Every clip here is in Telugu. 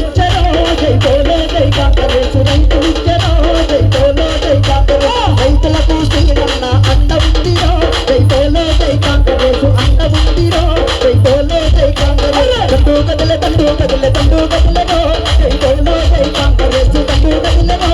రక్షించను జై బోలో జై కాంగ్రెస్ రైతులిచ్చను జై బోలో జై కాంగ్రెస్ రైతులకు శ్రీరన్న అండ ఉందిరో జై బోలో జై కాంగ్రెస్ అండ ఉందిరో జై బోలో జై కాంగ్రెస్ తండు కదల తండు కదల తండు కదలను జై బోలో జై కాంగ్రెస్ తండు కదలను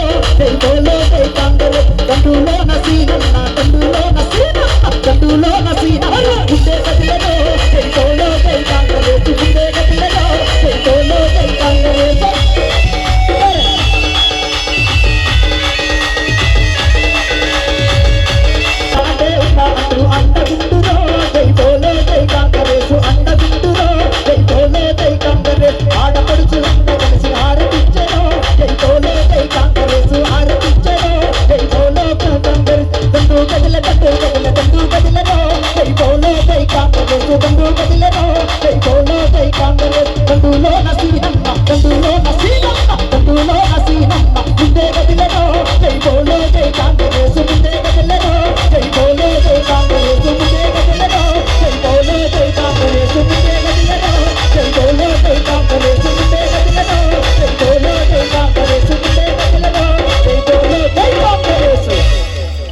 ಕಂಡು ಬದಿಲರೋ ಕೈ ಕೋಲೋ ಕೈ ಕಾಂಡರೆ ಕಂಡು ಲೋ ನಸಿರಿ ಹಣ್ಣ ಕಂಡು ಲೋ